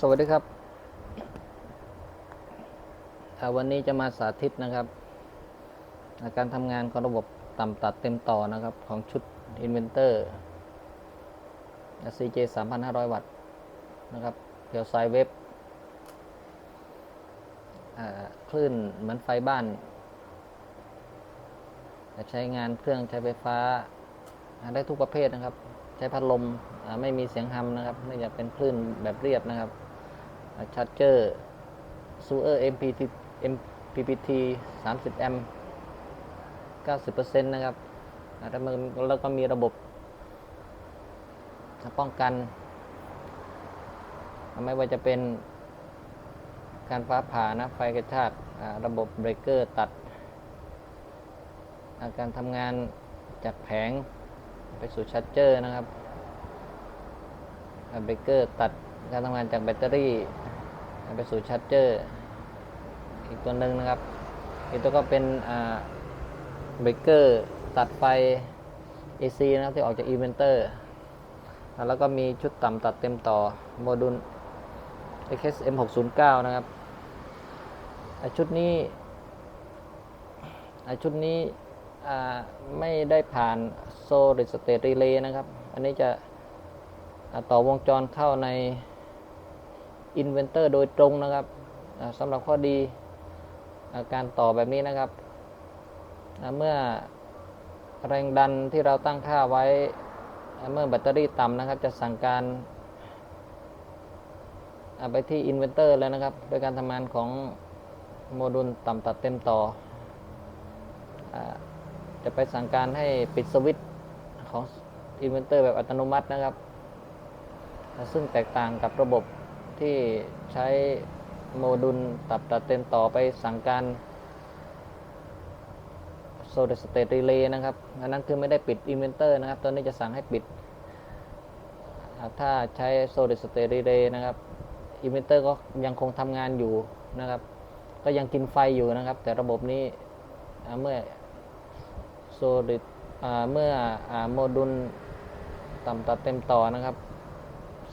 สวัสดีครับ วันนี้จะมาสาธิตนะครับาการทำงานของระบบต่ำตัดเต็มต่อนะครับ ของชุด Inventor CJ 3,500 วัตต์นะครับเกี่ยวสายเว็บคลื่นเหมือนไฟบ้านใช้งานเครื่องใช้ไฟฟ้า ได้ทุกประเภทนะครับ ใช้พัดลมไม่มีเสียงฮัมนะครับเนื่องจากเป็นคลื่นแบบเรียบนะครับชาร์จเจอร์ซูเออร์ MPT MPPT 30 แอมป์90%นะครับแล้วมันแล้วก็มีระบบป้องกัน ไม่ว่าจะเป็นการฟ้าผ่านะไฟกระชากระบบเบรกเกอร์ตัด การทำงานจากแผง ไปสู่ชาร์จเจอร์นะครับเบรกเกอร์ตัดการทำงานจากแบตเตอรี่ ไปสู่ชาร์จเจอร์ อีกตัวหนึ่งนะครับ อีกตัวก็เป็นเบรกเกอร์ตัดไฟ AC นะครับที่ออกจากอีเวนเตอร์ แล้วก็มีชุดต่ำตัดเต็มต่อโมดูล XM 609 นะครับชุดนี้ชุดนี้ ไม่ได้ผ่าน Solid State Relay นะครับ อันนี้จะต่อวงจรเข้าใน Inventor โดยตรงนะครับสำหรับข้อดีอการต่อแบบนี้นะครับ เมื่อแรงดันที่เราตั้งค่าไว้ เมื่อแบตเตอรี่ต่ำนะครับ จะสั่งการาไปที่ Inventor เลยนะครับ โดยการทำงานของโมดูลต่ำตัดเต็มต่ออ จะไปสั่งการให้ปิดสวิตช์ของ Inventor แบบอัตโนมัตินะครับ ซึ่งแตกต่างกับระบบที่ใช้โมดูลตับตัดเต็มต่อไปสั่งการ Solid State Relay นะครับอันนั้นคือไม่ได้ปิด Inventor นะครับตัวนี้จะสั่งให้ปิด ถ้าใช้ Solid State Relay นะครับ Inventor ก็ยังคงทำงานอยู่นะครับ ก็ยังกินไฟอยู่นะครับ แต่ระบบนี้เมื่อ Solid อ่าเมื่ออโมดูลต่ำตัดเต็มต่อนะครับ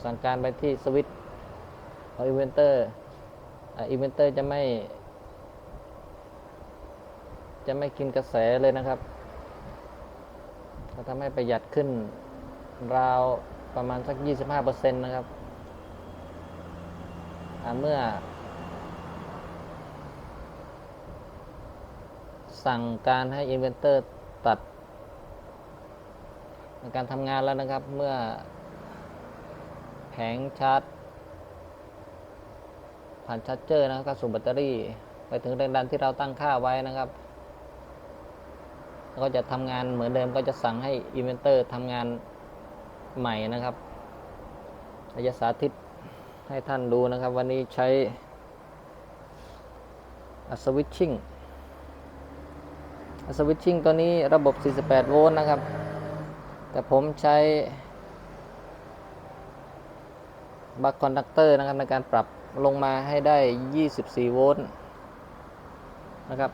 สั่งการไปที่สวิตช์ของอินเวนเตอร์อินเวนเตอร์จะไม่ จะไม่กินกระแสเลยนะครับจะทำให้ประหยัดขึ้นราวประมาณสัก 25%นะครับ เมื่อ สั่งการให้อินเวนเตอร์ ตัดในการทำงานแล้วนะครับ เมื่อแผงชาร์จผ่านชาร์จเจอร์นะครับสู่แบตเตอรี่ ไปถึงแรงดันที่เราตั้งค่าไว้นะครับก็จะทำงานเหมือนเดิมก็จะสั่งให้อินเวนเตอร์ทำงานใหม่นะครับเราจะสาธิตให้ท่านดูนะครับ วันนี้ใช้สวิตชิ่ง สวิตชิ่งตัวนี้ระบบ 48 โวลต์นะครับ แต่ผมใช้บัคคอนดักเตอร์นะครับในการปรับลงมาให้ได้ 24 โวลต์นะครับ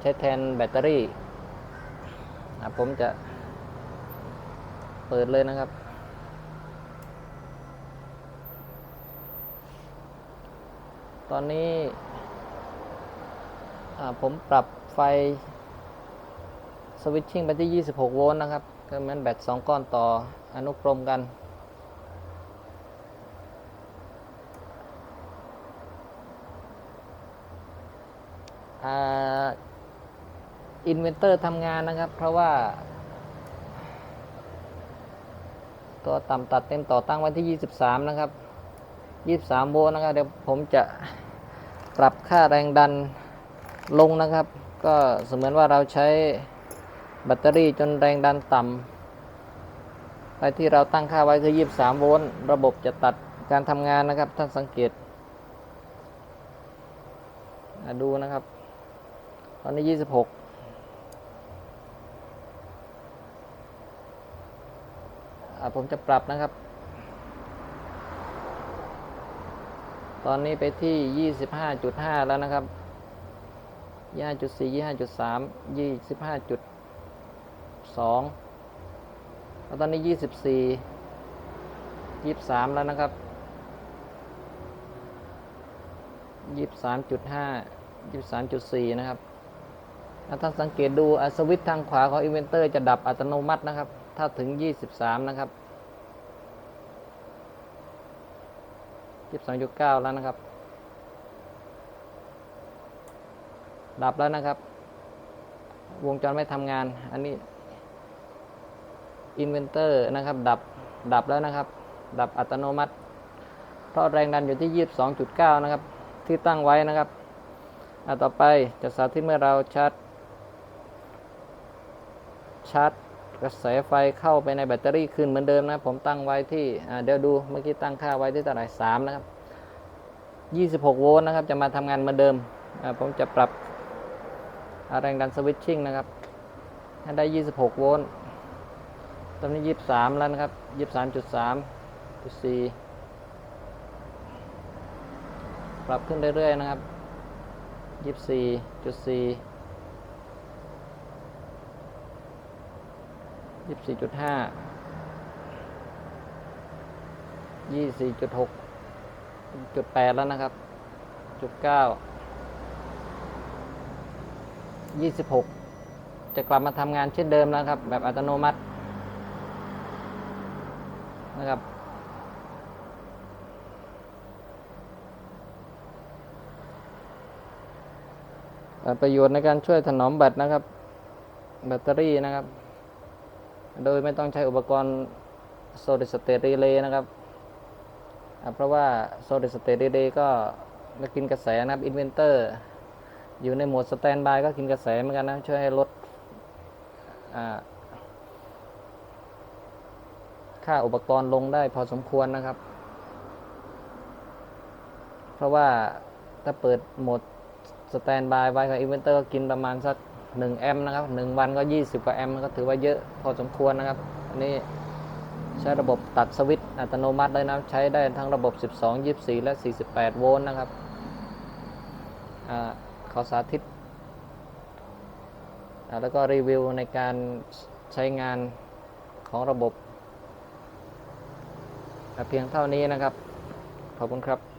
ใช้แทนแบตเตอรี่ ผมจะเปิดเลยนะครับ ตอนนี้ผมปรับ ไฟสวิตชิ่งไปที่ 26 โวลต์นะครับก็เหมือนแบต 2 ก้อนต่ออนุกรมกัน อินเวนเตอร์ทำงานนะครับ เพราะว่า ตัวต่ำตัดเต็มต่อตั้งไว้ที่ 23 นะครับ 23 โวลต์นะครับ เดี๋ยวผมจะปรับค่าแรงดันลงนะครับ ก็เสมือนว่าเราใช้แบตเตอรี่จนแรงดันต่ำไปที่เราตั้งค่าไว้คือ 23 โวลต์ระบบจะตัดการทำงานนะครับ ท่านสังเกตดูนะครับ ตอนนี้ 26ผมจะปรับนะครับ ตอนนี้ไปที่ 25.5 แล้วนะครับ 25.4 25.3 25.2แล้วตอนนี้24 23แล้วนะครับยี่สามจุดห้ายี่สามจุดสี่นะครับถ้าท่าสังเกตดูอสวิตทางขวาของอินเวนเตอร์จะดับอัตโนมัตินะครับ ถ้าถึงยี่สิบสามนะครับยี่สามจุดเก้าแล้วนะครับ ดับแล้วนะครับ วงจรไม่ทำงาน อันนี้อินเวนเตอร์นะครับ ดับ ดับแล้วนะครับ ดับอัตโนมัติเพราะแรงดันอยู่ที่ 22.9 นะครับ ที่ตั้งไว้นะครับอะต่อไปจะสาธิตเมื่อเราชาร์จ ชาร์จกระแสไฟเข้าไปในแบตเตอรี่คืนเหมือนเดิมนะผมตั้งไว้ที่เดี๋ยวดูเมื่อกี้ตั้งค่าไว้ที่เท่าไหร่3นะครับ 26 โวลต์นะครับ จะมาทำงานเหมือนเดิม ผมจะปรับ แรงดันสวิตชิ่งนะครับให้ได้ 26 โวลต์ตอนนี้ 23 แล้วนะครับ 23.3จุด4ปรับขึ้นเรื่อยๆ นะครับ 24.4 24.5 24.6จุด8แล้วนะครับ จุด9 26 จะกลับมาทำงานเช่นเดิมแล้วครับ แบบอัตโนมัตินะครับ ประโยชน์ในการช่วยถนอมแบตนะครับ แบตเตอรี่นะครับ โดยไม่ต้องใช้อุปกรณ์ solid state relay นะครับ เพราะว่า solid state relay ก็ก็กินกระแสนะครับ inverter อร์ อยู่ในโหมด standby ก็กินกระแสเหมือนกันนะ ช่วยให้ลดค่าอุปกรณ์ลงได้พอสมควรนะครับ เพราะว่าถ้าเปิดโหมดสแตนบายไว้กับอินเวนเตอร์ก็กินประมาณสัก1แอมป์นะครับ1วันก็ 20กว่าแอมป์ก็ถือว่าเยอะพอสมควรนะครับ อันนี้ใช้ระบบตัดสวิตช์อัตโนมัติเลยนะใช้ได้ทั้งระบบ 12 24 และ 48 โวลต์นะครับ อาขอสาธิต แล้วก็รีวิวในการใช้งานของระบบ เพียงเท่านี้นะครับ ขอบคุณครับ